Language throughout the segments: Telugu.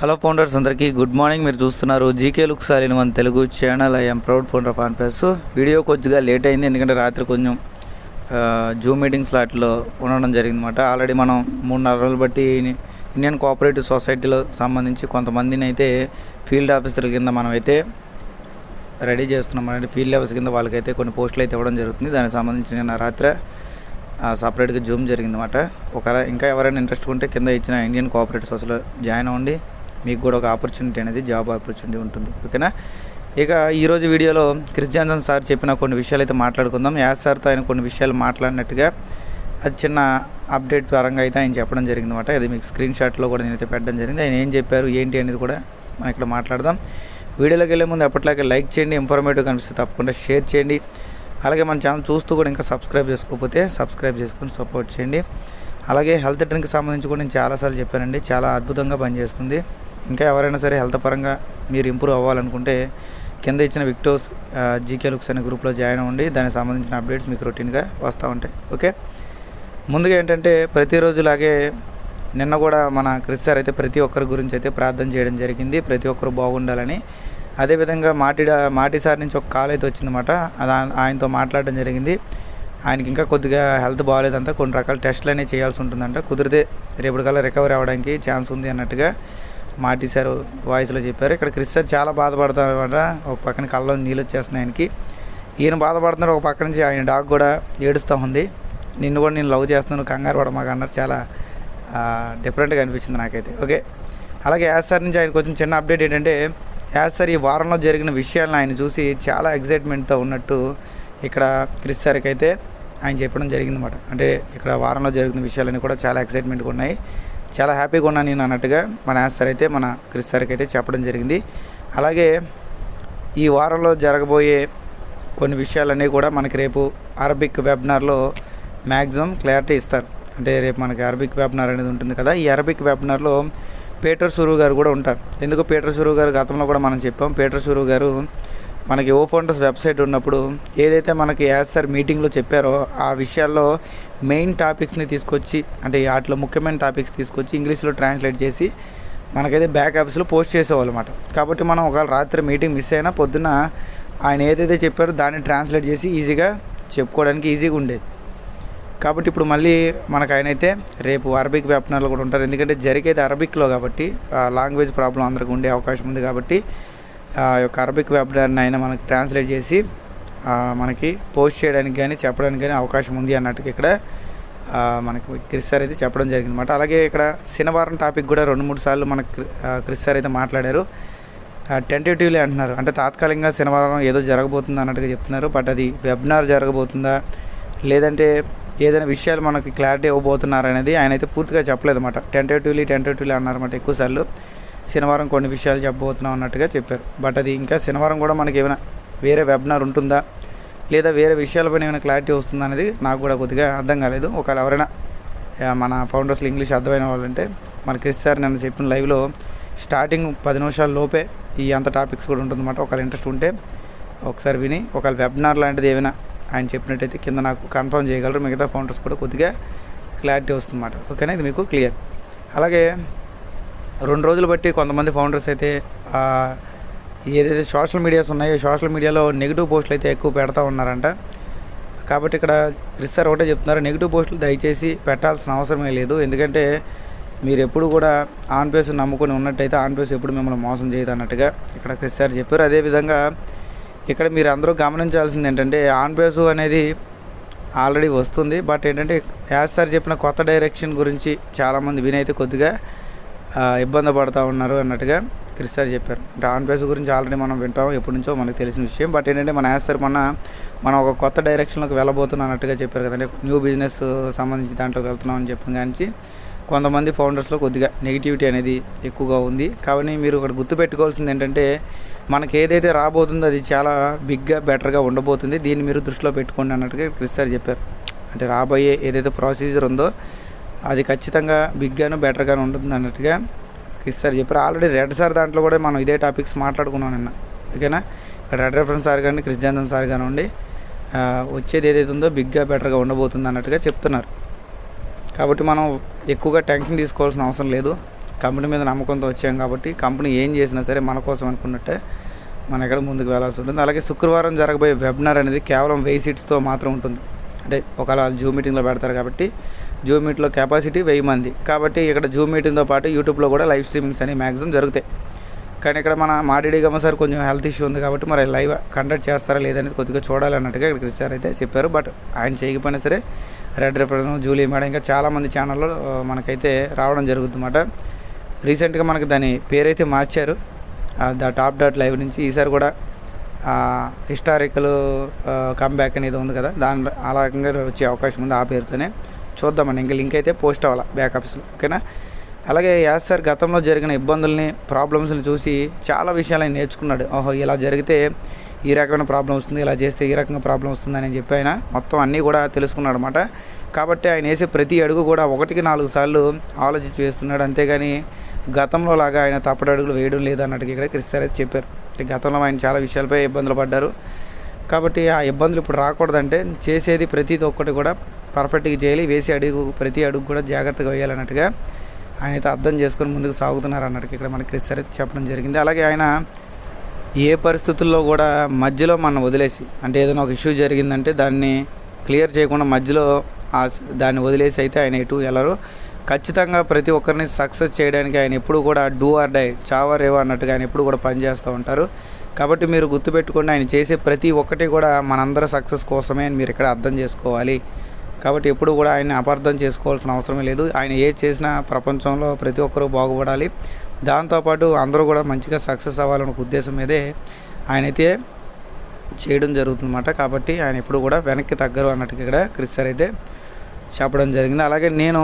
హలో ఫౌండర్స్ అందరికీ గుడ్ మార్నింగ్. మీరు చూస్తున్నారు జీకే లుక్ సాలిన్ మన Telugu channel I'm proud founder of ఆన్పేస్ video కొద్దిగా లేట్ అయింది ఎందుకంటే రాత్రి కొంచెం జూమ్ మీటింగ్ స్లాట్లో ఉండడం జరిగిందన్నమాట. ఆల్రెడీ మనం మూడున్నర రోజులు బట్టి ఇండియన్ కోఆపరేటివ్ సొసైటీలో సంబంధించి కొంతమందిని అయితే ఫీల్డ్ ఆఫీసర్ల కింద మనం అయితే రెడీ చేస్తున్నాం అంటే ఫీల్డ్ ఆఫీసర్ కింద వాళ్ళకైతే కొన్ని పోస్టులు అయితే ఇవ్వడం జరుగుతుంది. దానికి సంబంధించి నిన్న రాత్రి సపరేట్గా జూమ్ జరిగిందన్నమాట. ఒకవేళ ఇంకా ఎవరైనా ఇంట్రెస్ట్ ఉంటే కింద ఇచ్చిన ఇండియన్ కోఆపరేటివ్ సొసైటీలో జాయిన్ అవ్వండి. మీకు కూడా ఒక ఆపర్చునిటీ అనేది జాబ్ ఆపర్చునిటీ ఉంటుంది. ఓకేనా ఇక ఈరోజు వీడియోలో క్రిస్ జాన్సన్ సార్ చెప్పిన కొన్ని విషయాలు అయితే మాట్లాడుకుందాం. యాజ్ సార్తో ఆయన కొన్ని విషయాలు మాట్లాడినట్టుగా అది చిన్న అప్డేట్ పరంగా అయితే ఆయన చెప్పడం జరిగింది అనమాట అది మీకు స్క్రీన్ షాట్లో కూడా నేనైతే పెట్టడం జరిగింది. ఆయన ఏం చెప్పారు ఏంటి అనేది కూడా మనం ఇక్కడ మాట్లాడదాం. వీడియోలోకి వెళ్ళే ముందు ఎప్పటిలాగే లైక్ చేయండి ఇన్ఫర్మేటివ్ కనిపిస్తే తప్పకుండా షేర్ చేయండి. అలాగే మన ఛానల్ చూస్తూ కూడా ఇంకా సబ్స్క్రైబ్ చేసుకోకపోతే సబ్స్క్రైబ్ చేసుకొని సపోర్ట్ చేయండి. అలాగే హెల్త్ డ్రింక్ సంబంధించి కూడా నేను చాలాసార్లు చెప్పానండి. చాలా అద్భుతంగా పనిచేస్తుంది. ఇంకా ఎవరైనా సరే హెల్త్ పరంగా మీరు ఇంప్రూవ్ అవ్వాలనుకుంటే కింద ఇచ్చిన విక్టోస్ జీకే లుక్స్ అనే గ్రూప్లో జాయిన్ అవ్వండి. దానికి సంబంధించిన అప్డేట్స్ మీకు రొటీన్గా వస్తూ ఉంటాయి. ఓకే? ముందుగా ఏంటంటే ప్రతిరోజులాగే నిన్న కూడా మన క్రిస్ సార్ అయితే ప్రతి ఒక్కరి గురించి అయితే ప్రార్థన చేయడం జరిగింది. ప్రతి ఒక్కరు బాగుండాలని. అదేవిధంగా మాటి మాటి సార్ నుంచి ఒక కాల్ అయితే వచ్చిందన్నమాట. అది ఆయనతో మాట్లాడడం జరిగింది. ఆయనకి ఇంకా కొద్దిగా హెల్త్ బాగాలేదంట. కొన్ని రకాల టెస్టులు అనేవి చేయాల్సి ఉంటుందంట. కుదిరితే రేపటికల్లా రికవరీ అవ్వడానికి ఛాన్స్ ఉంది అన్నట్టుగా మాటి సార్ వాయిస్లో చెప్పారు. ఇక్కడ క్రిస్ సార్ చాలా బాధపడతారన్నమాట. ఒక పక్కన కళ్ళలో నీళ్ళు వచ్చేస్తున్నాయి ఆయనకి. ఈయన బాధపడుతున్నాడు. ఒక పక్క నుంచి ఆయన డాగ్ కూడా ఏడుస్తూ ఉంది. నిన్ను కూడా నేను లవ్ చేస్తున్నాను. కంగారు పడ మాకు అన్నారు. చాలా డిఫరెంట్గా అనిపించింది నాకైతే. ఓకే. అలాగే యాజ్ సార్ నుంచి ఆయనకు వచ్చిన చిన్న అప్డేట్ ఏంటంటే యాజ్ సార్ ఈ వారంలో జరిగిన విషయాలను ఆయన చూసి చాలా ఎగ్జైట్మెంట్తో ఉన్నట్టు ఇక్కడ క్రిస్ సార్కి అయితే ఆయన చెప్పడం జరిగిందన్నమాట. అంటే ఇక్కడ వారంలో జరిగిన విషయాలన్నీ కూడా చాలా ఎక్సైట్మెంట్గా ఉన్నాయి. చాలా హ్యాపీగా ఉన్నాను నేను అన్నట్టుగా మన యాజ్ అయితే మన క్రిస్ సార్కి అయితే చెప్పడం జరిగింది. అలాగే ఈ వారంలో జరగబోయే కొన్ని విషయాలన్నీ కూడా మనకి రేపు అరబిక్ వెబినార్లో మ్యాక్సిమం క్లారిటీ ఇస్తారు. అంటే రేపు మనకి అరబిక్ వెబినార్ అనేది ఉంటుంది కదా ఈ అరబిక్ వెబినార్లో పీటర్ సురువు గారు కూడా ఉంటారు. ఎందుకు పీటర్ సురువు గారు గతంలో కూడా మనం చెప్పాం పీటర్ సురువు గారు మనకి ఓ ఫౌండర్స్ వెబ్సైట్ ఉన్నప్పుడు ఏదైతే మనకి యాజ్ సార్ మీటింగ్లో చెప్పారో ఆ విషయాల్లో మెయిన్ టాపిక్స్ని తీసుకొచ్చి అంటే వాటిలో ముఖ్యమైన టాపిక్స్ తీసుకొచ్చి ఇంగ్లీష్లో ట్రాన్స్లేట్ చేసి మనకైతే బ్యాక్ ఆఫీస్లో పోస్ట్ చేసేవాళ్ళు అనమాట కాబట్టి మనం ఒకవేళ రాత్రి మీటింగ్ మిస్ అయినా పొద్దున ఆయన ఏదైతే చెప్పారో దాన్ని ట్రాన్స్లేట్ చేసి ఈజీగా చెప్పుకోవడానికి ఈజీగా ఉండేది. కాబట్టి ఇప్పుడు మళ్ళీ మనకు ఆయన అయితే రేపు అరబిక్ వెబినార్లో కూడా ఉంటారు. ఎందుకంటే జరిగేది అరబిక్లో కాబట్టి లాంగ్వేజ్ ప్రాబ్లం అందరికి ఉండే అవకాశం ఉంది కాబట్టి ఆ యొక్క అరబిక్ వెబ్నార్ని ఆయన మనకి ట్రాన్స్లేట్ చేసి మనకి పోస్ట్ చేయడానికి కానీ చెప్పడానికి కానీ అవకాశం ఉంది అన్నట్టుగా ఇక్కడ మనకి క్రిస్ సార్ అయితే చెప్పడం జరిగిందన్నమాట. అలాగే ఇక్కడ శనివారం టాపిక్ కూడా రెండు మూడు సార్లు మనకి క్రిస్సార్ క్రిస్ సార్ అయితే మాట్లాడారు. టెంటేటివ్లీ అంటున్నారు. అంటే తాత్కాలికంగా శనివారం ఏదో జరగబోతుంది అన్నట్టుగా చెప్తున్నారు. బట్ అది వెబినార్ జరగబోతుందా? లేదంటే ఏదైనా విషయాలు మనకి క్లారిటీ ఇవ్వబోతున్నారు అనేది ఆయన అయితే పూర్తిగా చెప్పలేదు అనమాట టెంటేటివ్లీ టెంటేటివ్లీ అన్నారన్నమాట ఎక్కువసార్లు శనివారం కొన్ని విషయాలు చెప్పబోతున్నాం అన్నట్టుగా చెప్పారు. బట్ అది ఇంకా శనివారం కూడా మనకి ఏమైనా వేరే వెబినార్ ఉంటుందా? లేదా వేరే విషయాలపైన ఏమైనా క్లారిటీ వస్తుందా అనేది నాకు కూడా కొద్దిగా అర్థం కాలేదు. ఒకవేళ ఎవరైనా మన ఫౌండర్స్లో ఇంగ్లీష్ అర్థమైన వాళ్ళంటే మన క్రిస్ సార్ నేను చెప్పిన లైవ్లో స్టార్టింగ్ పది నిమిషాల లోపే ఈ అంత టాపిక్స్ కూడా ఉంటుందన్నమాట. ఒకవేళ ఇంట్రెస్ట్ ఉంటే ఒకసారి విని ఒకవేళ వెబినార్ లాంటిది ఏమైనా ఆయన చెప్పినట్టయితే కింద నాకు కన్ఫర్మ్ చేయగలరు. మిగతా ఫౌండర్స్ కూడా కొద్దిగా క్లారిటీ వస్తుందన్నమాట. ఓకేనా? ఇది మీకు క్లియర్. అలాగే రెండు రోజులు బట్టి కొంతమంది ఫౌండర్స్ అయితే ఏదైతే సోషల్ మీడియాస్ ఉన్నాయో సోషల్ మీడియాలో నెగిటివ్ పోస్టులు అయితే ఎక్కువ పెడతా ఉన్నారంట. కాబట్టి ఇక్కడ క్రిస్ సార్ ఒకటే చెప్తున్నారు నెగిటివ్ పోస్టులు దయచేసి పెట్టాల్సిన అవసరమే లేదు. ఎందుకంటే మీరు ఎప్పుడు కూడా ఆన్ పేస్ నమ్ముకొని ఉన్నట్టయితే ఆన్ పేస్ ఎప్పుడు మిమ్మల్ని మోసం చేయదు అన్నట్టుగా ఇక్కడ క్రిస్ సార్ చెప్పారు. అదేవిధంగా ఇక్కడ మీరు అందరూ గమనించాల్సింది ఏంటంటే ఆన్ పేసు అనేది ఆల్రెడీ వస్తుంది. బట్ ఏంటంటే యాజ్ సార్ చెప్పిన కొత్త డైరెక్షన్ గురించి చాలామంది వినైతే కొద్దిగా ఇబ్బంది పడుతూ ఉన్నారు అన్నట్టుగా క్రిస్ సార్ చెప్పారు. అంటే పేస్ గురించి ఆల్రెడీ మనం వింటాం ఎప్పటి నుంచో మనకు తెలిసిన విషయం. బట్ ఏంటంటే మన యాస్ సార్ మనం ఒక కొత్త డైరెక్షన్లోకి వెళ్ళబోతున్నాం అన్నట్టుగా చెప్పారు కదండి న్యూ బిజినెస్ సంబంధించి దాంట్లోకి వెళ్తున్నాం అని చెప్పిన కానీ కొంతమంది ఫౌండర్స్లో కొద్దిగా నెగిటివిటీ అనేది ఎక్కువగా ఉంది. కాబట్టి మీరు ఇక్కడ గుర్తుపెట్టుకోవాల్సింది ఏంటంటే మనకి ఏదైతే రాబోతుందో అది చాలా బిగ్గా బెటర్గా ఉండబోతుంది. దీన్ని మీరు దృష్టిలో పెట్టుకోండి అన్నట్టుగా క్రిస్ సార్ చెప్పారు. అంటే రాబోయే ఏదైతే ప్రొసీజర్ ఉందో అది ఖచ్చితంగా బిగ్గాను బెటర్గాను ఉంటుంది అన్నట్టుగా క్రిస్ సార్ చెప్పారు. ఆల్రెడీ రెడ్ సార్ దాంట్లో కూడా మనం ఇదే టాపిక్స్ మాట్లాడుకున్నాం నిన్న. ఓకేనా? ఇక్కడ రెడ్ రెఫరెన్స్ సార్ కానీ క్రిస్ జాన్సన్ సార్ కానివ్వండి వచ్చేది ఏదైతే ఉందో బిగ్గా బెటర్గా ఉండబోతుంది అన్నట్టుగా చెప్తున్నారు. కాబట్టి మనం ఎక్కువగా టెన్షన్ తీసుకోవాల్సిన అవసరం లేదు. కంపెనీ మీద నమ్మకంతో వచ్చాం కాబట్టి కంపెనీ ఏం చేసినా సరే మన కోసం అనుకున్నట్టే మనం ఎక్కడ ముందుకు వెళ్ళాల్సి ఉంటుంది. అలాగే శుక్రవారం జరగబోయే వెబినార్ అనేది కేవలం వెయ్యి సీట్స్తో మాత్రం ఉంటుంది. అంటే ఒకవేళ వాళ్ళు జూమ్ మీటింగ్లో పెడతారు కాబట్టి జూమ్ మీట్లో కెపాసిటీ వెయ్యి మంది. కాబట్టి ఇక్కడ జూమ్ మీటింగ్తో పాటు యూట్యూబ్లో కూడా లైవ్ స్ట్రీమింగ్స్ అనేవి మ్యాక్సిమం జరుగుతాయి. కానీ ఇక్కడ మన మాడిడి గమ్మ సార్ కొంచెం హెల్త్ ఇష్యూ ఉంది కాబట్టి మరి లైవ్ కండక్ట్ చేస్తారా లేదనేది కొద్దిగా చూడాలన్నట్టుగా ఇక్కడ సార్ అయితే చెప్పారు. బట్ ఆయన చేయకపోయినా సరే రెడ్ రిఫరెన్స్ జూలీ మేడం ఇంకా చాలామంది ఛానల్లో మనకైతే రావడం జరుగుతుందన్నమాట. రీసెంట్గా మనకి దాని పేరైతే మార్చారు. ద టాప్ డాట్ లైవ్ నుంచి ఈసారి కూడా హిస్టారికల్ కంబ్యాక్ అనేది ఉంది కదా దాని ఆ రకంగా వచ్చే అవకాశం ఉంది ఆ పేరుతోనే. చూద్దామండి ఇంకా లింక్ అయితే పోస్ట్ అవ్వాలి బ్యాక్ ఆఫీస్లో ఓకేనా అలాగే యాస్ సార్ గతంలో జరిగిన ఇబ్బందుల్ని ప్రాబ్లమ్స్ని చూసి చాలా విషయాలు నేర్చుకున్నాడు. ఓహో ఇలా జరిగితే ఈ రకమైన ప్రాబ్లం వస్తుంది ఇలా చేస్తే ఈ రకంగా ప్రాబ్లం వస్తుంది అని చెప్పి ఆయన మొత్తం అన్నీ కూడా తెలుసుకున్నాడు అనమాట కాబట్టి ఆయన వేసే ప్రతి అడుగు కూడా ఒకటికి నాలుగు సార్లు ఆలోచించి వేస్తున్నాడు. అంతేగాని గతంలో లాగా ఆయన తప్పటి అడుగులు వేయడం లేదు అన్నట్టుగా ఇక్కడ క్రిస్టర్ అయితే చెప్పారు. అంటే గతంలో ఆయన చాలా విషయాలపై ఇబ్బందులు పడ్డారు. కాబట్టి ఆ ఇబ్బందులు ఇప్పుడు రాకూడదంటే చేసేది ప్రతిది ఒక్కటి కూడా పర్ఫెక్ట్గా చేయాలి. వేసే అడుగు ప్రతి అడుగు కూడా జాగ్రత్తగా వేయాలన్నట్టుగా ఆయన అయితే అర్థం చేసుకొని ముందుకు సాగుతున్నారు అన్నట్టు ఇక్కడ మనకి క్రిస్టర్ అయితే చెప్పడం జరిగింది. అలాగే ఆయన ఏ పరిస్థితుల్లో కూడా మధ్యలో మనం వదిలేసి అంటే ఏదైనా ఒక ఇష్యూ జరిగిందంటే దాన్ని క్లియర్ చేయకుండా మధ్యలో దాన్ని వదిలేసి అయితే ఆయన ఎటు వెళ్ళరు. ఖచ్చితంగా ప్రతి ఒక్కరిని సక్సెస్ చేయడానికి ఆయన ఎప్పుడు కూడా డూ ఆర్ డై చావా అన్నట్టుగా ఆయన ఎప్పుడు కూడా పనిచేస్తూ ఉంటారు. కాబట్టి మీరు గుర్తుపెట్టుకోండి ఆయన చేసే ప్రతి ఒక్కటి కూడా మనందరి సక్సెస్ కోసమే అని మీరు ఇక్కడ అర్థం చేసుకోవాలి. కాబట్టి ఎప్పుడు కూడా ఆయన అపార్థం చేసుకోవాల్సిన అవసరమే లేదు. ఆయన ఏ చేసినా ప్రపంచంలో ప్రతి ఒక్కరూ బాగుపడాలి. దాంతోపాటు అందరూ కూడా మంచిగా సక్సెస్ అవ్వాలనే ఉద్దేశం మీదే ఆయన అయితే చేయడం జరుగుతుందన్నమాట. కాబట్టి ఆయన ఎప్పుడు కూడా వెనక్కి తగ్గరు అన్నట్టుగా ఇక్కడ క్రిస్టర్ అయితే చెప్పడం జరిగింది. అలాగే నేను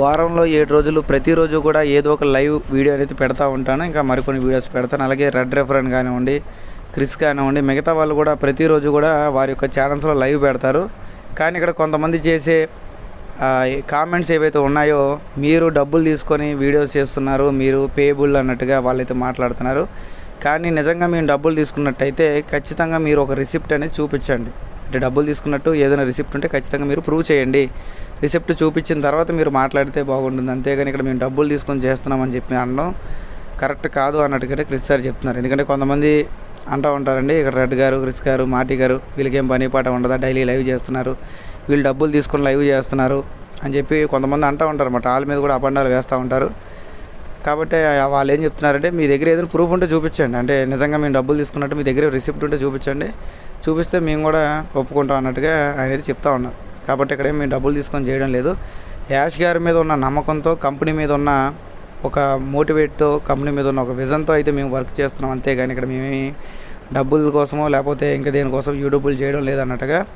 వారంలో ఏడు రోజులు ప్రతిరోజు కూడా ఏదో ఒక లైవ్ వీడియో అనేది పెడతా ఉంటాను. ఇంకా మరికొన్ని వీడియోస్ పెడతాను. అలాగే రెడ్ రెఫరెన్ కానివ్వండి క్రిస్ కానివ్వండి మిగతా వాళ్ళు కూడా ప్రతిరోజు కూడా వారి యొక్క ఛానల్స్లో లైవ్ పెడతారు. కానీ ఇక్కడ కొంతమంది చేసే కామెంట్స్ ఏవైతే ఉన్నాయో మీరు డబ్బులు తీసుకొని వీడియోస్ చేస్తున్నారు మీరు పేబుల్ అన్నట్టుగా వాళ్ళైతే మాట్లాడుతున్నారు. కానీ నిజంగా మేము డబ్బులు తీసుకున్నట్టయితే ఖచ్చితంగా మీరు ఒక రిసిప్ట్ అనేది చూపించండి. అంటే డబ్బులు తీసుకున్నట్టు ఏదైనా రిసిప్ట్ ఉంటే ఖచ్చితంగా మీరు ప్రూవ్ చేయండి. రిసిప్ట్ చూపించిన తర్వాత మీరు మాట్లాడితే బాగుంటుంది. అంతేగాని ఇక్కడ మేము డబ్బులు తీసుకొని చేస్తున్నామని చెప్పి అనడం కరెక్ట్ కాదు అన్నట్టుగా క్రిస్ సార్ చెప్తున్నారు. ఎందుకంటే కొంతమంది అంటూ ఉంటారండి ఇక్కడ రెడ్ గారు క్రిస్ గారు మాటి గారు వీళ్ళకేం పని పాట ఉండదా? డైలీ లైవ్ చేస్తున్నారు. వీళ్ళు డబ్బులు తీసుకొని లైవ్ చేస్తున్నారు అని చెప్పి కొంతమంది అంటూ ఉంటారు అన్నమాట వాళ్ళ మీద కూడా అబండాలు వేస్తూ ఉంటారు. కాబట్టి ఆ- వాళ్ళు ఏం చెప్తున్నారంటే మీ దగ్గర ఏదైనా ప్రూఫ్ ఉంటే చూపించండి. అంటే నిజంగా మేము డబ్బులు తీసుకున్నట్టు మీ దగ్గర రిసిప్ట్ ఉంటే చూపించండి. చూపిస్తే మేము కూడా ఒప్పుకుంటాం అన్నట్టుగా ఆయన అయితే చెప్తా ఉన్నారు. కాబట్టి ఇక్కడ మేము డబ్బులు తీసుకొని చేయడం లేదు. యాష్ గారి మీద ఉన్న నమ్మకంతో కంపెనీ మీద ఉన్న ఒక మోటివేట్తో కంపెనీ మీద ఉన్న ఒక విజన్తో అయితే మేము వర్క్ చేస్తున్నాం. అంతేగాని ఇక్కడ మేమేమి డబ్బుల కోసమో లేకపోతే ఇంకా దేనికోసం యూట్యూబ్లు చేయడం లేదన్నట్టుగా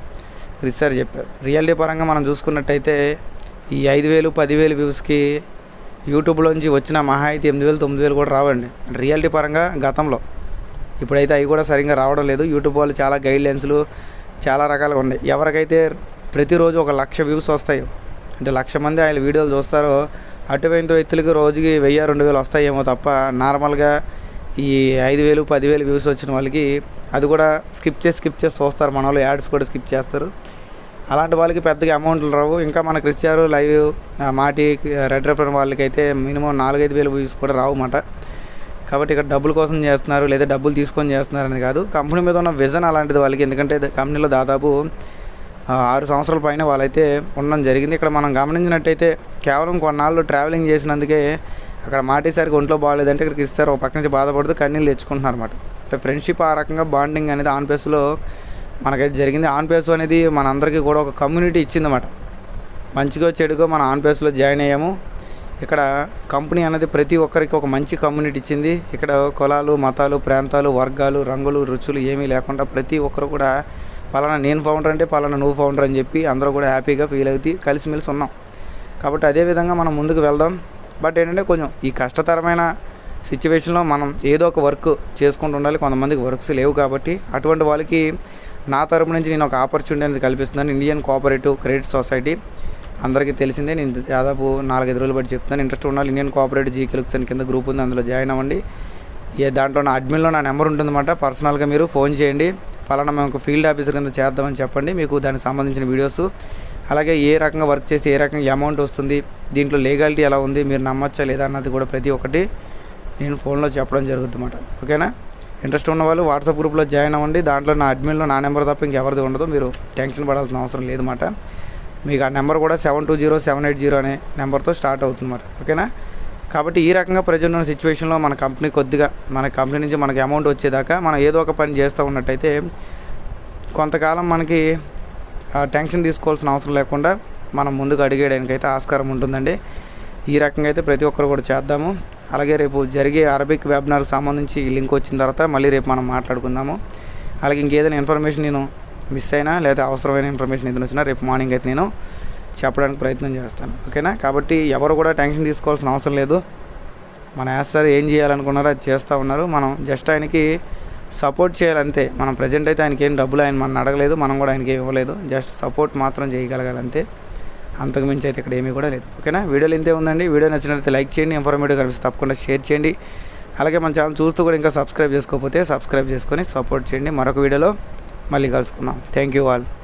రీసెర్చ్ చెప్పారు. రియాలిటీ పరంగా మనం చూసుకున్నట్టయితే ఈ ఐదు వేలు పదివేలు వ్యూస్కి యూట్యూబ్లోంచి వచ్చిన మహా అయితే ఎనిమిది వేలు తొమ్మిది వేలు కూడా రావండి. రియాలిటీ పరంగా గతంలో. ఇప్పుడైతే అవి కూడా సరిగ్గా రావడం లేదు. యూట్యూబ్ వాళ్ళు చాలా గైడ్ లైన్స్లు చాలా రకాలుగా ఉన్నాయి. ఎవరికైతే ప్రతిరోజు ఒక లక్ష వ్యూస్ వస్తాయో అంటే లక్ష మంది ఆయన వీడియోలు చూస్తారో అటువైన వ్యక్తులకి రోజుకి వెయ్యి రెండు వేలు వస్తాయేమో తప్ప నార్మల్గా ఈ ఐదు వేలు పదివేలు వ్యూస్ వచ్చిన వాళ్ళకి అది కూడా స్కిప్ చేసి స్కిప్ చేసి చూస్తారు. మన వాళ్ళు యాడ్స్ కూడా స్కిప్ చేస్తారు. అలాంటి వాళ్ళకి పెద్దగా అమౌంట్లు రావు. ఇంకా మన క్రిస్టియారు లైవ్ మాటి రెడ్ రెఫర్ వాళ్ళకైతే మినిమం నాలుగైదు వేలు వ్యూస్ కూడా రావు అన్నమాట కాబట్టి ఇక్కడ డబ్బుల కోసం చేస్తున్నారు లేదా డబ్బులు తీసుకొని చేస్తున్నారు కాదు. కంపెనీ మీద ఉన్న విజన్ అలాంటిది వాళ్ళకి. ఎందుకంటే కంపెనీలో దాదాపు ఆరు సంవత్సరాల పైన వాళ్ళైతే ఉండడం జరిగింది. ఇక్కడ మనం గమనించినట్టయితే కేవలం కొన్నాళ్ళు ట్రావెలింగ్ చేసినందుకే అక్కడ మాటేసరికి ఒంట్లో బాగాలేదంటే ఇక్కడికి ఇస్తారు ఒక పక్క నుంచి బాధపడుతూ కన్నీళ్ళు తెచ్చుకుంటున్నారు అనమాట అంటే ఫ్రెండ్షిప్ ఆ రకంగా బాండింగ్ అనేది ఆన్ పేస్లో మనకైతే జరిగింది. ఆన్ పేస్ అనేది మనందరికీ కూడా ఒక కమ్యూనిటీ ఇచ్చిందన్నమాట. మంచిగా చెడుగో మన ఆన్ పేస్లో జాయిన్ అయ్యాము. ఇక్కడ కంపెనీ అనేది ప్రతి ఒక్కరికి ఒక మంచి కమ్యూనిటీ ఇచ్చింది. ఇక్కడ కులాలు మతాలు ప్రాంతాలు వర్గాలు రంగులు రుచులు ఏమీ లేకుండా ప్రతి ఒక్కరు కూడా పలానా నేను ఫౌండర్ అంటే పలానా నువ్వు ఫౌండర్ అని చెప్పి అందరూ కూడా హ్యాపీగా ఫీల్ అవుతూ కలిసిమెలిసి ఉన్నాం. కాబట్టి అదే విధంగా మనం ముందుకు వెళ్దాం. బట్ ఏంటంటే కొంచెం ఈ కష్టతరమైన సిచ్యువేషన్లో మనం ఏదో ఒక వర్క్ చేసుకుంటూ ఉండాలి. కొంతమందికి వర్క్స్ లేవు కాబట్టి అటువంటి వాళ్ళకి నా తరపు నుంచి నేను ఒక ఆపర్చునిటీ అనేది కల్పిస్తున్నాను. Indian cooperative credit society. అందరికీ తెలిసిందే నేను దాదాపు నాలుగైదు రోజులు బట్టి చెప్తున్నాను. ఇంట్రెస్ట్ ఉన్న ఇండియన్ కోఆపరేటివ్ జీ కెలుక్సన్ కింద గ్రూప్ ఉంది అందులో జాయిన్ అవ్వండి. ఏ దాంట్లో నా అడ్మిన్లో నా నెంబర్ ఉంటుందన్నమాట. పర్సనల్గా మీరు ఫోన్ చేయండి. పలానా మేము ఒక ఫీల్డ్ ఆఫీసర్ కింద చేద్దామని చెప్పండి. మీకు దానికి సంబంధించిన వీడియోస్. అలాగే ఏ రకంగా వర్క్ చేస్తే ఏ రకంగా అమౌంట్ వస్తుంది దీంట్లో లీగాలిటీ ఎలా ఉంది మీరు నమ్మొచ్చా లేదా అన్నది కూడా ప్రతి ఒక్కటి నేను ఫోన్లో చెప్పడం జరుగుతుందన్నమాట. ఓకేనా? ఇంట్రెస్ట్ ఉన్న వాళ్ళు వాట్సాప్ గ్రూప్లో జాయిన్ అవ్వండి. దాంట్లో నా అడ్మిన్లో నా నెంబర్ తప్ప ఇంకెవరిది ఉండదు. మీరు టెన్షన్ పడాల్సిన అవసరం లేదన్నమాట మీకు ఆ నెంబర్ కూడా seven two zero seven eight zero అనే నెంబర్తో స్టార్ట్ అవుతుందన్నమాట ఓకేనా? కాబట్టి ఈ రకంగా ప్రజెంట్ ఉన్న సిచ్యువేషన్లో మన కంపెనీ కొద్దిగా మన కంపెనీ నుంచి మనకి అమౌంట్ వచ్చేదాకా మనం ఏదో ఒక పని చేస్తూ ఉన్నట్టయితే కొంతకాలం మనకి ఆ టెన్షన్ తీసుకోవాల్సిన అవసరం లేకుండా మనం ముందుకు అడిగేయడానికి అయితే ఆస్కారం ఉంటుందండి. ఈ రకంగా అయితే ప్రతి ఒక్కరు కూడా చేద్దాము. అలాగే రేపు జరిగే అరబిక్ వెబినార్ సంబంధించి లింక్ వచ్చిన తర్వాత మళ్ళీ రేపు మనం మాట్లాడుకుందాము. అలాగే ఇంకేదైనా ఇన్ఫర్మేషన్ నేను మిస్ అయినా లేదా అవసరమైన ఇన్ఫర్మేషన్ ఏదైనా వచ్చినా రేపు మార్నింగ్ అయితే నేను చెప్పడానికి ప్రయత్నం చేస్తాను. ఓకేనా? కాబట్టి ఎవరు కూడా టెన్షన్ తీసుకోవాల్సిన అవసరం లేదు. మన యాస్తారు ఏం చేయాలనుకున్నారో అది చేస్తూ ఉన్నారు. మనం జస్ట్ ఆయనకి సపోర్ట్ చేయాలంతే మనం ప్రజెంట్ అయితే ఆయనకి ఏం డబ్బులు ఆయన మనం అడగలేదు. మనం కూడా ఆయనకి ఇవ్వలేదు. జస్ట్ సపోర్ట్ మాత్రం చేయగలగాలంతే అంతకు మించి అయితే ఇక్కడ ఏమీ కూడా లేదు. ఓకేనా? వీడియోలు ఇంతే ఉందండి. వీడియో నచ్చినట్లయితే లైక్ చేయండి. ఇన్ఫర్మేటివ్ కనిపిస్తే తప్పకుండా షేర్ చేయండి. అలాగే మన ఛానల్ చూస్తూ కూడా ఇంకా సబ్స్క్రైబ్ చేసుకోకపోతే సబ్స్క్రైబ్ చేసుకొని సపోర్ట్ చేయండి. మరొక వీడియోలో మళ్ళీ కలుసుకుందాం. Thank you all.